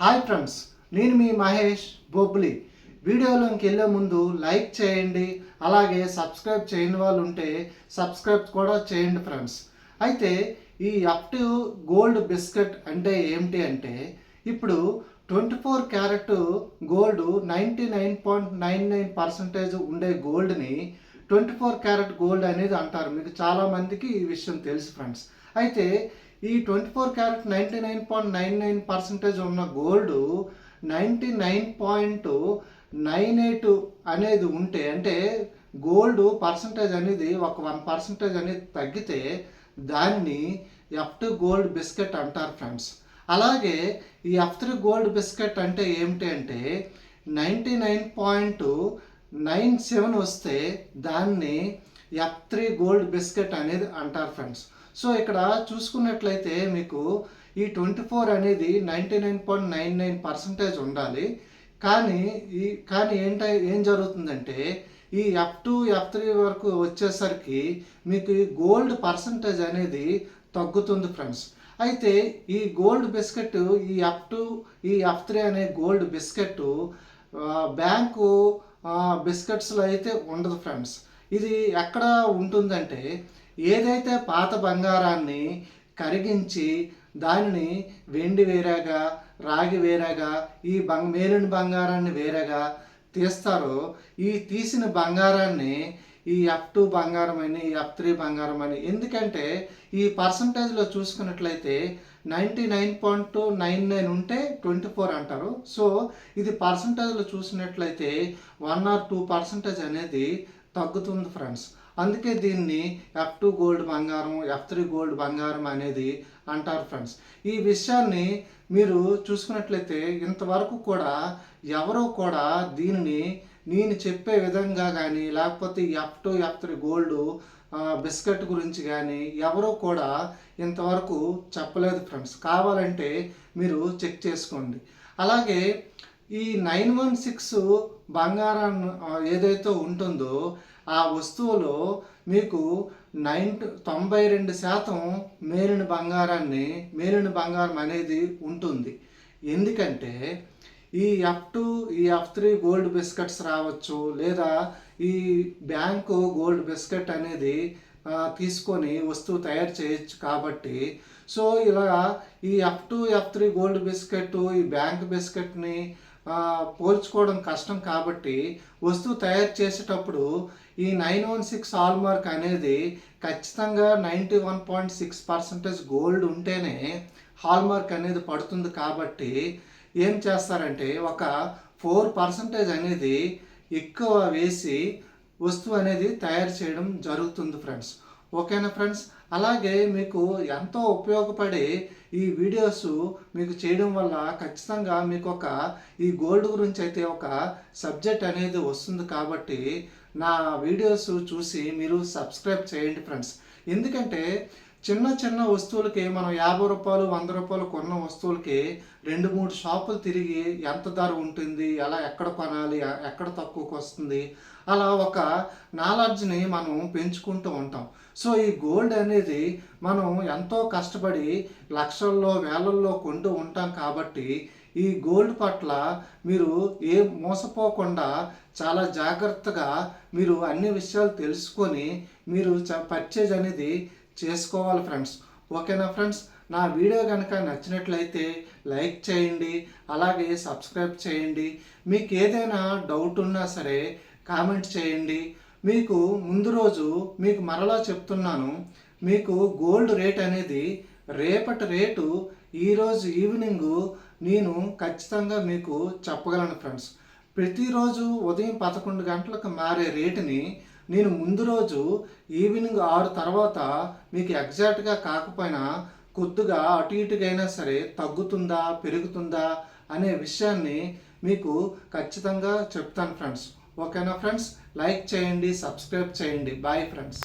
Hi friends నేను మీ మహేష్ బొబ్లి వీడియోలోకి వెళ్ళే ముందు లైక్ చేయండి అలాగే సబ్స్క్రైబ్ చేయని వాళ్ళు ఉంటే సబ్స్క్రైబ్ కూడా చేయండి ఫ్రెండ్స్. అయితే ఈ యాక్టివ్ గోల్డ్ బిస్కెట్ అంటే ఏమిటి అంటే ఇప్పుడు twenty four carat gold ninety nine point nine nine percentage ఉండే గోల్డ్ని ట్వంటీ ఫోర్ క్యారెట్ గోల్డ్ అనేది అంటారు. మీకు చాలామందికి ఈ విషయం తెలుసు ఫ్రెండ్స్. అయితే ఈ twenty four carat ninety nine point nine nine percentage ఉన్న gold ninety nine point nine eight అనేది ఉంటే అంటే గోల్డ్ పర్సంటేజ్ అనేది ఒక వన్ పర్సంటేజ్ అనేది తగ్గితే దాన్ని ఎఫ్ టూ గోల్డ్ బిస్కెట్ అంటారు ఫ్రెండ్స్. అలాగే ఈ ఎఫ్ త్రీ గోల్డ్ బిస్కెట్ అంటే ఏమిటి అంటే ninety nine point nine seven వస్తే దాన్ని ఎఫ్ త్రీ గోల్డ్ బిస్కెట్ అనేది అంటారు ఫ్రెండ్స్. సో ఇక్కడ చూసుకున్నట్లయితే మీకు ఈ ట్వంటీ ఫోర్ అనేది ninety nine point nine nine percentage ఉండాలి. కానీ ఈ కానీ ఏంట ఏం జరుగుతుందంటే ఈ ఎఫ్ టూ ఎఫ్ త్రీ వరకు వచ్చేసరికి మీకు ఈ గోల్డ్ పర్సంటేజ్ అనేది తగ్గుతుంది ఫ్రెండ్స్. అయితే ఈ గోల్డ్ బిస్కెట్ ఈ ఎఫ్ టూ ఈ ఎఫ్ త్రీ అనే గోల్డ్ బిస్కెట్ బ్యాంకు బిస్కెట్స్లో అయితే ఉండదు ఫ్రెండ్స్. ఇది ఎక్కడ ఉంటుందంటే ఏదైతే పాత బంగారాన్ని కరిగించి దానిని వెండి వేరేగా రాగి వేరేగా ఈ బంగ్ మేలిన బంగారాన్ని వేరేగా తీస్తారో ఈ తీసిన బంగారాన్ని ఈ ఎఫ్ టూ బంగారం అని ఎఫ్ త్రీ బంగారం అని ఎందుకంటే ఈ పర్సంటేజ్లో చూసుకున్నట్లయితే ninety nine point two nine nine ఉంటే ట్వంటీ ఫోర్ అంటారు. సో ఇది పర్సంటేజ్లో చూసినట్లయితే వన్ ఆర్ టూ పర్సంటేజ్ అనేది తగ్గుతుంది ఫ్రెండ్స్. అందుకే దీన్ని ఎఫ్ టూ గోల్డ్ బంగారం ఎఫ్ త్రీ గోల్డ్ బంగారం అనేది అంటారు ఫ్రెండ్స్ ఈ విషయాన్ని మీరు చూసుకున్నట్లయితే ఇంతవరకు కూడా ఎవరో కూడా దీనిని నేను చెప్పే విధంగా కానీ లేకపోతే F two F three gold biscuit గురించి కానీ ఎవరో కూడా ఇంతవరకు చెప్పలేదు ఫ్రెండ్స్ కావాలంటే మీరు చెక్ చేసుకోండి. అలాగే ఈ నైన్ వన్ సిక్స్ బంగారం ఏదైతే ఉంటుందో ఆ వస్తువులో మీకు నైన్ తొంభై రెండు శాతం మేలిన బంగారాన్ని మేలిన బంగారం అనేది ఉంటుంది. ఎందుకంటే ఈ ఎఫ్ టూ ఈ ఎఫ్ త్రీ గోల్డ్ బిస్కెట్స్ రావచ్చు లేదా ఈ బ్యాంకు గోల్డ్ బిస్కెట్ అనేది తీసుకొని వస్తువు తయారు చేయొచ్చు కాబట్టి. సో ఇలా ఈ F two F three gold biscuit ఈ బ్యాంక్ బిస్కెట్ని పోల్చుకోవడం కష్టం కాబట్టి వస్తువు తయారు చేసేటప్పుడు ఈ నైన్ వన్ సిక్స్ హాల్మార్క్ అనేది ఖచ్చితంగా ninety one point six percentage gold ఉంటేనే హాల్మార్క్ అనేది పడుతుంది కాబట్టి ఏం చేస్తారంటే ఒక ఫోర్ పర్సెంటేజ్ అనేది ఎక్కువ వేసి వస్తువు అనేది తయారు చేయడం జరుగుతుంది ఫ్రెండ్స్. ఓకేనా ఫ్రెండ్స్? అలాగే మీకు ఎంతో ఉపయోగపడే ఈ వీడియోస్ మీకు చేయడం వల్ల ఖచ్చితంగా మీకు ఒక ఈ గోల్డ్ గురించి అయితే ఒక సబ్జెక్ట్ అనేది వస్తుంది కాబట్టి నా వీడియోస్ చూసి మీరు సబ్స్క్రైబ్ చేయండి ఫ్రెండ్స్. ఎందుకంటే చిన్న చిన్న వస్తువులకి మనం యాభై రూపాయలు వంద రూపాయలు కొన్న వస్తువులకి రెండు మూడు షాపులు తిరిగి ఎంత ధర ఉంటుంది ఎలా ఎక్కడ కొనాలి ఎక్కడ తక్కువకి వస్తుంది అలా ఒక నాలెడ్జ్ని మనం పెంచుకుంటూ ఉంటాం. సో ఈ గోల్డ్ అనేది మనం ఎంతో కష్టపడి లక్షల్లో వేలల్లో కొంటూ ఉంటాం కాబట్టి ఈ గోల్డ్ పట్ల మీరు ఏ మోసపోకుండా చాలా జాగ్రత్తగా మీరు అన్ని విషయాలు తెలుసుకొని మీరు పర్చేజ్ అనేది చేసుకోవాలి ఫ్రెండ్స్. ఓకేనా ఫ్రెండ్స్? నా వీడియో కనుక నచ్చినట్లయితే లైక్ చేయండి అలాగే సబ్స్క్రైబ్ చేయండి. మీకు ఏదైనా డౌట్ ఉన్నా సరే కామెంట్ చేయండి. మీకు ముందు రోజు మీకు మరలా చెప్తున్నాను. మీకు గోల్డ్ రేట్ అనేది రేపటి రేటు ఈరోజు ఈవినింగ్ నేను ఖచ్చితంగా మీకు చెప్పగలను ఫ్రెండ్స్. ప్రతిరోజు ఉదయం పదకొండు గంటలకు మారే రేటుని నేను ముందు రోజు ఈవినింగ్ ఆరు తర్వాత మీకు ఎగ్జాక్ట్గా కాకపోయినా కొద్దిగా అటు ఇటుగైనా సరే తగ్గుతుందా పెరుగుతుందా అనే విషయాన్ని మీకు ఖచ్చితంగా చెప్తాను ఫ్రెండ్స్. ఓకేనా ఫ్రెండ్స్? లైక్ చేయండి సబ్స్క్రైబ్ చేయండి. Bye friends.